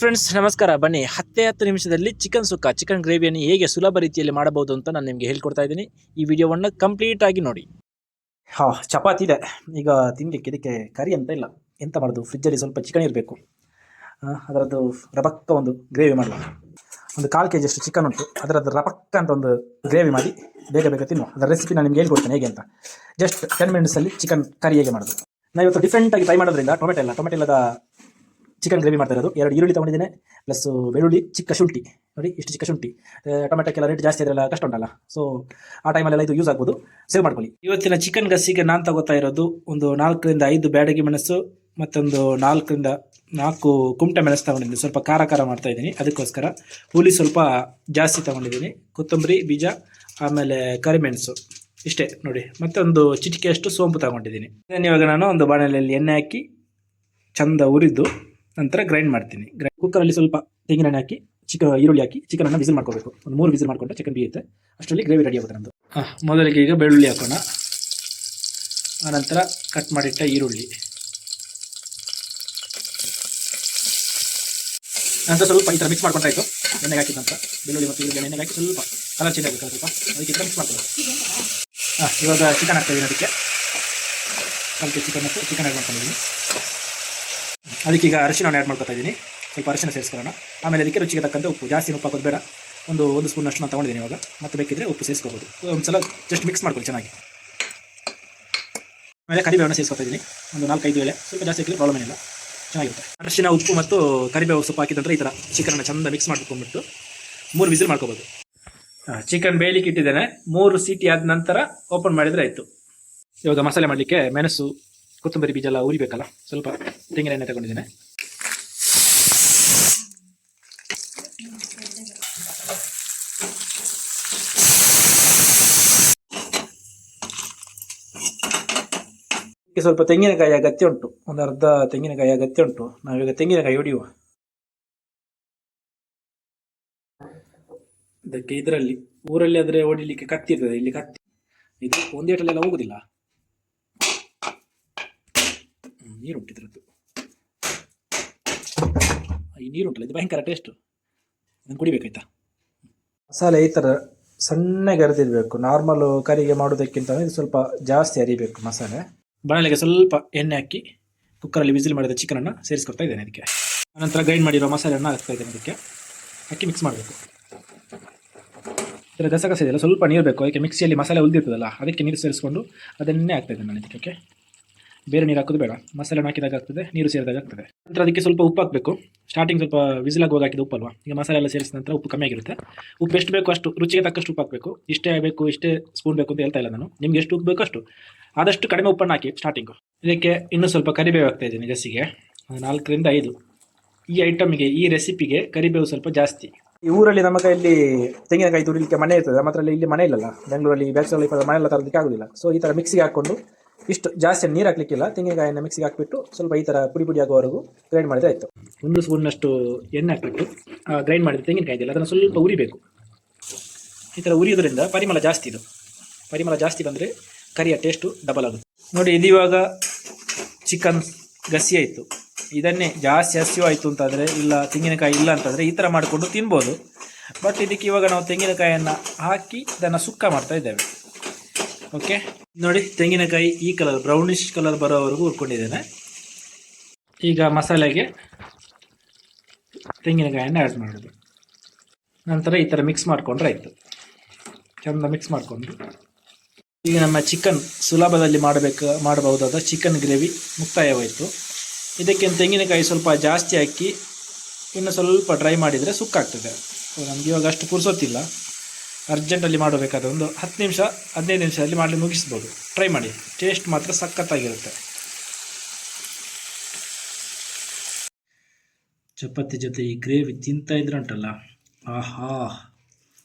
Friends ನಮಸ್ಕಾರ. ಬನ್ನಿ ಹತ್ತೇ ಹತ್ತು ನಿಮಿಷದಲ್ಲಿ ಚಿಕನ್ ಸುಕ್ಕ ಚಿಕನ್ ಗ್ರೇವಿಯನ್ನು ಹೇಗೆ ಸುಲಭ ರೀತಿಯಲ್ಲಿ ಮಾಡಬಹುದು ಅಂತ ನಾನು ನಿಮಗೆ ಹೇಳ್ಕೊಡ್ತಾ ಇದ್ದೀನಿ. ಈ ವಿಡಿಯೋವನ್ನು ಕಂಪ್ಲೀಟ್ ಆಗಿ ನೋಡಿ. ಹಾ, ಚಪಾತಿ ಇದೆ. ಈಗ ತಿನ್ನಲಿಕ್ಕೆ ಇದಕ್ಕೆ ಕರಿ ಅಂತ ಇಲ್ಲ. ಎಂತ ಮಾಡೋದು? ಫ್ರಿಜ್ಜಲ್ಲಿ ಸ್ವಲ್ಪ ಚಿಕನ್ ಇರಬೇಕು. ಅದರದ್ದು ರಬಕ್ಕ ಒಂದು ಗ್ರೇವಿ ಮಾಡುವ ಒಂದು ಕಾಲು ಕೆ ಜಿಯಷ್ಟು ಚಿಕನ್ ಉಂಟು. ಅದರದ್ದು ರಬಕ್ಕ ಅಂತ ಒಂದು ಗ್ರೇವಿ ಮಾಡಿ ಬೇಗ ಬೇಗ ತಿನ್ನುವ. ಅದರ ರೆಸಿಪಿ ನಾನು ನಿಮ್ಗೆ ಹೇಳ್ಕೊಡ್ತೇನೆ ಹೇಗೆ ಅಂತ. ಜಸ್ಟ್ ಟೆನ್ ಮಿನಿಟ್ಸಲ್ಲಿ ಚಿಕನ್ ಕರಿ ಹೇಗೆ ಮಾಡೋದು. ನಾವು ಇವತ್ತು ಡಿಫ್ರೆಂಟಾಗಿ ಟ್ರೈ ಮಾಡೋದ್ರಿಂದ ಟೊಮೆಟೊ ಇಲ್ಲ ಟೊಮೆಟೊ ಇಲ್ಲದ ಚಿಕನ್ ಗ್ರೇವಿ ಮಾಡ್ತಾ ಇರೋದು. ಎರಡು ಈರುಳ್ಳಿ ತೊಗೊಂಡಿದ್ದೇನೆ ಪ್ಲಸ್ ಬೆಳ್ಳುಳ್ಳಿ, ಚಿಕ್ಕ ಶುಂಠಿ. ನೋಡಿ, ಇಷ್ಟು ಚಿಕ್ಕ ಶುಂಠಿ. ಟೊಮೆಟೊಕ್ಕೆಲ್ಲ ರೇಟ್ ಜಾಸ್ತಿ ಅದೆಲ್ಲ ಕಷ್ಟ ಉಂಟಲ್ಲ. ಸೊ ಆ ಟೈಮಲ್ಲೆಲ್ಲ ಇದು ಯೂಸ್ ಆಗ್ಬೋದು. ಸೇವ್ ಮಾಡ್ಕೊಳ್ಳಿ. ಇವತ್ತಿನ ಚಿಕನ್ ಗಸಿಗೆ ನಾನು ತಗೋತಾ ಇರೋದು ಒಂದು ನಾಲ್ಕರಿಂದ ಐದು ಬ್ಯಾಡಗಿ ಮೆಣಸು, ಮತ್ತೊಂದು ನಾಲ್ಕರಿಂದ ನಾಲ್ಕು ಕುಮಟೆ ಮೆಣಸು ತೊಗೊಂಡಿದ್ದೀನಿ. ಸ್ವಲ್ಪ ಖಾರ ಖಾರ ಮಾಡ್ತಾ ಇದ್ದೀನಿ. ಅದಕ್ಕೋಸ್ಕರ ಹುಲಿ ಸ್ವಲ್ಪ ಜಾಸ್ತಿ ತಗೊಂಡಿದ್ದೀನಿ. ಕೊತ್ತಂಬರಿ, ಬೀಜ, ಆಮೇಲೆ ಕರಿಮೆಣಸು. ಇಷ್ಟೇ, ನೋಡಿ. ಮತ್ತೆ ಒಂದು ಚಿಟಿಕೆಯಷ್ಟು ಸೋಂಪು ತಗೊಂಡಿದ್ದೀನಿ. ಇವಾಗ ನಾನು ಒಂದು ಬಾಣಲೆಯಲ್ಲಿ ಎಣ್ಣೆ ಹಾಕಿ ಚಂದ ಉರಿದು ನಂತರ ಗ್ರೈಂಡ್ ಮಾಡ್ತೀನಿ. ಗ್ರೈಂಡ್ ಕುಕ್ಕರಲ್ಲಿ ಸ್ವಲ್ಪ ತೆಂಗಿನೆಣ್ಣೆ ಹಾಕಿ, ಚಿಕ್ಕ ಈರುಳ್ಳಿ ಹಾಕಿ ಚಿಕನ್ ಚಿಕನನ್ನು ವಿಸಿಲ್ ಮಾಡ್ಕೋಬೇಕು. ಒಂದು ಮೂರು ವಿಸಿಲ್ ಮಾಡ್ಕೊಂಡ್ರೆ ಚಿಕನ್ ಬೇಯುತ್ತೆ. ಅಷ್ಟರಲ್ಲಿ ಗ್ರೇವಿ ರೆಡಿ ಆಗುತ್ತೆ ನಮ್ಮದು ಮೊದಲಿಗೆ ಈಗ ಬೆಳ್ಳುಳ್ಳಿ ಹಾಕೋಣ. ಆನಂತರ ಕಟ್ ಮಾಡಿಟ್ಟ ಈರುಳ್ಳಿ. ನಂತರ ಸ್ವಲ್ಪ ಈ ಥರ ಮಿಕ್ಸ್ ಮಾಡ್ಕೊಂಡಾಯ್ತು ಎಣ್ಣೆಗೆ ಹಾಕಿದ ನಂತರ ಬೆಳ್ಳುಳ್ಳಿ ಮತ್ತು ಈರುಳ್ಳಿ ಎಣ್ಣೆಗೆ ಹಾಕಿ ಸ್ವಲ್ಪ ಕಲರ್ ಚೇಂಜ್ ಆಗಬೇಕು ಸ್ವಲ್ಪ. ಅದಕ್ಕೆ ಮಿಕ್ಸ್ ಮಾಡ್ಕೊಬೇಕು ಹಾಂ ಇವಾಗ ಚಿಕನ್ ಹಾಕ್ತಾ ಇದ್ದೀನಿ ಅದಕ್ಕೆ. ಸ್ವಲ್ಪ ಚಿಕನ್ ಮತ್ತು ಚಿಕನ್ ಆ್ಯಡ್ ಮಾಡ್ಕೊಂಡಿದ್ದೀನಿ. ಅದಕ್ಕೆ ಈಗ ಅರಿಶಿನ ಆ್ಯಡ್ ಮಾಡ್ಕೊತಾ ಇದ್ದೀನಿ. ಸ್ವಲ್ಪ ಅರಿಶಿನ ಸೇರಿಸ್ಕೊಳ್ಳೋಣ. ಆಮೇಲೆ ಅದಕ್ಕೆ ರುಚಿಗೆ ತಕ್ಕಂತೆ ಉಪ್ಪು. ಜಾಸ್ತಿ ಉಪ್ಪು ಹಾಕೋದು ಬೇಡ. ಒಂದು ಒಂದು ಸ್ಪೂನ್ ಅಷ್ಟು ನಾನು ತೊಗೊಂಡಿದ್ದೀನಿ ಇವಾಗ. ಮತ್ತೆ ಬೇಕಿದ್ರೆ ಉಪ್ಪು ಸೇರಿಸ್ಕೋಬೋದು. ಒಂದು ಸಲ ಜಸ್ಟ್ ಮಿಕ್ಸ್ ಮಾಡ್ಕೊಳ್ಳಿ ಚೆನ್ನಾಗಿ. ಆಮೇಲೆ ಕರಿಬೇವನ್ನು ಸೇರಿಸ್ಕೊತಾ ಇದ್ದೀನಿ. ಒಂದು ನಾಲ್ಕೈದು ವೇಳೆ. ಸ್ವಲ್ಪ ಜಾಸ್ತಿ ಹಾಕಿದ್ರೆ ಪ್ರಾಬ್ಲಮ್ ಏನಿಲ್ಲ. ಚೆನ್ನಾಗಿರುತ್ತೆ. ಅರಿಶಿನ, ಉಪ್ಪು ಮತ್ತು ಕರಿಬೇವು ಸೊಪ್ಪು ಹಾಕಿದ ನಂತರ ಈ ಥರ ಚಿಕನ್ನ ಚೆಂದ ಮಿಕ್ಸ್ ಮಾಡ್ಕೊಂಡ್ಬಿಟ್ಟು ಮೂರು ವಿಸಿಲ್ ಮಾಡ್ಕೋಬೋದು. ಚಿಕನ್ ಬೇಯಲಿಕ್ಕೆ ಇಟ್ಟಿದ್ದೇನೆ. ಮೂರು ಸೀಟಿ ಆದ ನಂತರ ಓಪನ್ ಮಾಡಿದರೆ ಆಯಿತು. ಇವಾಗ ಮಸಾಲೆ ಮಾಡಲಿಕ್ಕೆ ಮೆಣಸು ಕೊತ್ತಂಬರಿ ಬೀಜ ಎಲ್ಲ ಉರಿಬೇಕಲ್ಲ ಸ್ವಲ್ಪ ತೆಂಗಿನ ಎಣ್ಣೆ ತಗೊಂಡಿದ್ದೇನೆ ಸ್ವಲ್ಪ ತೆಂಗಿನಕಾಯಿ ಅಗತ್ಯ ಉಂಟು. ಒಂದು ಅರ್ಧ ತೆಂಗಿನಕಾಯಿ ಅಗತ್ಯ ಉಂಟು. ನಾವೀಗ ತೆಂಗಿನಕಾಯಿ ಹೊಡೆಯುವ. ಇದಕ್ಕೆ ಇದರಲ್ಲಿ, ಊರಲ್ಲಿ ಆದರೆ ಹೊಡಿಲಿಕ್ಕೆ ಕತ್ತಿ ಇರ್ತದೆ. ಇಲ್ಲಿ ಕತ್ತಿ, ಇದು ಒಂದೇಟಲ್ಲೆಲ್ಲ ಹೋಗುದಿಲ್ಲ. ಹ್ಮ್, ನೀರುಂಟು ಈ ನೀರು ಉಂಟಲ್ಲ ಇದು ಭಯಂಕರ ಟೇಸ್ಟ್ ಅದನ್ನು ಕುಡಿಬೇಕಾಯ್ತಾ? ಮಸಾಲೆ ಈ ಥರ ಸಣ್ಣಗೆ ಅರಿದಿರಬೇಕು. ನಾರ್ಮಲ್ ಕರಿಗೆ ಮಾಡೋದಕ್ಕಿಂತ ಇದು ಸ್ವಲ್ಪ ಜಾಸ್ತಿ ಅರಿಬೇಕು ಮಸಾಲೆ. ಬಾಣಲೆಗೆ ಸ್ವಲ್ಪ ಎಣ್ಣೆ ಹಾಕಿ ಕುಕ್ಕರಲ್ಲಿ ವಿಸಿಲ್ ಮಾಡಿದ ಚಿಕನನ್ನು ಸೇರಿಸ್ಕೊಡ್ತಾ ಇದ್ದೇನೆ ಅದಕ್ಕೆ. ಆನಂತರ ಗ್ರೈಂಡ್ ಮಾಡಿರೋ ಮಸಾಲೆಯನ್ನು ಹಾಕ್ತಾ ಇದ್ದೇನೆ ಅದಕ್ಕೆ. ಹಾಕಿ ಮಿಕ್ಸ್ ಮಾಡಬೇಕು. ಇದರ ಗಸಗಸೆ ಇದೆಯಲ್ಲ ಸ್ವಲ್ಪ ನೀರು ಬೇಕು. ಅದಕ್ಕೆ ಮಿಕ್ಸಿಯಲ್ಲಿ ಮಸಾಲೆ ಉಳಿದಿರ್ತದಲ್ಲ ಅದಕ್ಕೆ ನೀರು ಸೇರಿಸ್ಕೊಂಡು ಅದನ್ನೇ ಹಾಕ್ತಾ ಇದ್ದೇನೆ ನಾನು ಇದಕ್ಕೆ ಓಕೆ ಬೇರೆ ನೀರು ಹಾಕೋದು ಬೇಡ. ಮಸಾಲೆ ಹಾಕಿದಾಗ ಆಗ್ತದೆ, ನೀರು ಸೇರಿದಾಗ ಆಗ್ತದೆ. ನಂತರ ಅದಕ್ಕೆ ಸ್ವಲ್ಪ ಉಪ್ಪು ಹಾಕಬೇಕು. ಸ್ಟಾರ್ಟಿಂಗ್ ಸ್ವಲ್ಪ ವಿಸಿಲ್ ಆಗುವಾಗ ಹಾಕಿದ ಉಪ್ಪಲ್ವಾ? ಈಗ ಮಸಾಲೆ ಎಲ್ಲ ಸೇರಿಸಿದ ನಂತರ ಉಪ್ಪು ಕಮ್ಮಿ ಆಗಿರುತ್ತೆ. ಉಪ್ಪು ಎಷ್ಟು ಬೇಕು ಅಷ್ಟು, ರುಚಿಗೆ ತಕ್ಕಷ್ಟು ಉಪ್ಪು ಹಾಕಬೇಕು. ಇಷ್ಟೇ ಬೇಕು, ಇಷ್ಟೇ ಸ್ಪೂನ್ ಬೇಕು ಅಂತ ಹೇಳ್ತಾ ಇಲ್ಲ ನಾನು. ನಿಮ್ಗೆ ಎಷ್ಟು ಉಪ್ಪು ಬೇಕು ಅಷ್ಟು. ಆದಷ್ಟು ಕಡಿಮೆ ಉಪ್ಪನ್ನು ಹಾಕಿ ಸ್ಟಾರ್ಟಿಂಗು ಇದಕ್ಕೆ ಇನ್ನೂ ಸ್ವಲ್ಪ ಕರಿಬೇವು ಹಾಕ್ತಾ ಇದ್ದೀನಿ ಒಂದು ನಾಲ್ಕರಿಂದ ಐದು. ಈ ಐಟಮ್ಗೆ ಈ ರೆಸಿಪಿಗೆ ಕರಿಬೇವು ಸ್ವಲ್ಪ ಜಾಸ್ತಿ. ಈ ಊರಲ್ಲಿ ನಮ್ಮ ಕೈಯಲ್ಲಿ ತೆಂಗಿನಕಾಯಿ ತುರಿಲಿಕ್ಕೆ ಮನೆ ಇರ್ತದೆ. ನಮ್ಮ ಹತ್ರ ಇಲ್ಲಿ ಮನೆ ಇಲ್ಲಲ್ಲ. ಬೆಂಗಳೂರಲ್ಲಿ ಬ್ಯಾಚುಲರ್ ಮನೆ ಎಲ್ಲ ತರಲಿಕ್ಕೆ ಆಗೋದಿಲ್ಲ. ಸೊ ಈ ಥರ ಮಿಕ್ಸಿಗೆ ಹಾಕ್ಕೊಂಡು ಇಷ್ಟು ಜಾಸ್ತಿ ನೀರು ಹಾಕ್ಲಿಕ್ಕಿಲ್ಲ. ತೆಂಗಿನಕಾಯಿನ ಮಿಕ್ಸಿಗೆ ಹಾಕ್ಬಿಟ್ಟು ಸ್ವಲ್ಪ ಈ ಥರ ಪುಡಿ ಪುಡಿ ಆಗುವವರೆಗೂ ಗ್ರೈಂಡ್ ಮಾಡಿದ್ರೆ ಆಯಿತು. ಒಂದು ಸ್ಪೂನ್ನಷ್ಟು ಎಣ್ಣೆ ಹಾಕ್ಬಿಟ್ಟು ಗ್ರೈಂಡ್ ಮಾಡಿದ ತೆಂಗಿನಕಾಯಿ ಇದೆಯಲ್ಲ ಅದನ್ನು ಸ್ವಲ್ಪ ಉರಿಬೇಕು. ಈ ಥರ ಉರಿಯೋದ್ರಿಂದ ಪರಿಮಳ ಜಾಸ್ತಿ ಇದು. ಪರಿಮಳ ಜಾಸ್ತಿ ಬಂದರೆ ಕರಿಯ ಟೇಸ್ಟು ಡಬಲ್ ಆಗುತ್ತೆ. ನೋಡಿ ಇದೀವಾಗ ಚಿಕನ್ ಗಸಿ ಆಯಿತು. ಇದನ್ನೇ ಜಾಸ್ತಿ ಹಸಿವು ಆಯಿತು ಅಂತಂದರೆ ಇಲ್ಲ, ತೆಂಗಿನಕಾಯಿ ಇಲ್ಲ ಅಂತಂದರೆ ಈ ಥರ ಮಾಡಿಕೊಂಡು ತಿನ್ಬೋದು. ಬಟ್ ಇದಕ್ಕೆ ಇವಾಗ ನಾವು ತೆಂಗಿನಕಾಯಿಯನ್ನು ಹಾಕಿ, ಇದನ್ನು ಸುಕ್ಕ ಮಾಡ್ತಾ ಇದ್ದೇವೆ. ಓಕೆ ನೋಡಿ, ತೆಂಗಿನಕಾಯಿ ಈ ಕಲರ್ ಬ್ರೌನಿಶ್ ಕಲರ್ ಬರೋವರೆಗೂ ಹುರ್ಕೊಂಡಿದ್ದೇನೆ. ಈಗ ಮಸಾಲೆಗೆ ತೆಂಗಿನಕಾಯನ್ನು ಆ್ಯಡ್ ಮಾಡೋದು. ನಂತರ ಈ ಥರ ಮಿಕ್ಸ್ ಮಾಡಿಕೊಂಡ್ರೆ ಆಯಿತು. ಚೆಂದ ಮಿಕ್ಸ್ ಮಾಡಿಕೊಂಡು. ಈಗ ನಮ್ಮ ಚಿಕನ್ ಸುಲಭದಲ್ಲಿ ಮಾಡಬೇಕು, ಮಾಡಬಹುದಾದ ಚಿಕನ್ ಗ್ರೇವಿ ಮುಕ್ತಾಯವಾಯಿತು. ಇದಕ್ಕೆ ತೆಂಗಿನಕಾಯಿ ಸ್ವಲ್ಪ ಜಾಸ್ತಿ ಹಾಕಿ, ಇನ್ನು ಸ್ವಲ್ಪ ಡ್ರೈ ಮಾಡಿದರೆ ಸುಕ್ಕಾಗ್ತದೆ. ನಮಗೆ ಇವಾಗ ಅಷ್ಟು ಪುರ್ಸೊತ್ತಿಲ್ಲ. ಅರ್ಜೆಂಟಲ್ಲಿ ಮಾಡಬೇಕಾದ ಒಂದು ಹತ್ತು ನಿಮಿಷ, ಹದಿನೈದು ನಿಮಿಷದಲ್ಲಿ ಮಾಡಲಿ, ಮುಗಿಸ್ಬೋದು. ಟ್ರೈ ಮಾಡಿ. ಟೇಸ್ಟ್ ಮಾತ್ರ ಸಖತ್ತಾಗಿರುತ್ತೆ. ಚಪಾತಿ ಜೊತೆ ಈ ಗ್ರೇವಿ ತಿಂತಾ ಇದ್ರೆ ಉಂಟಲ್ಲ? ಆಹಾ,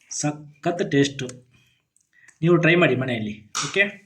ಸಖತ್ ಟೇಸ್ಟು ನೀವು ಟ್ರೈ ಮಾಡಿ ಮನೆಯಲ್ಲಿ ಓಕೆ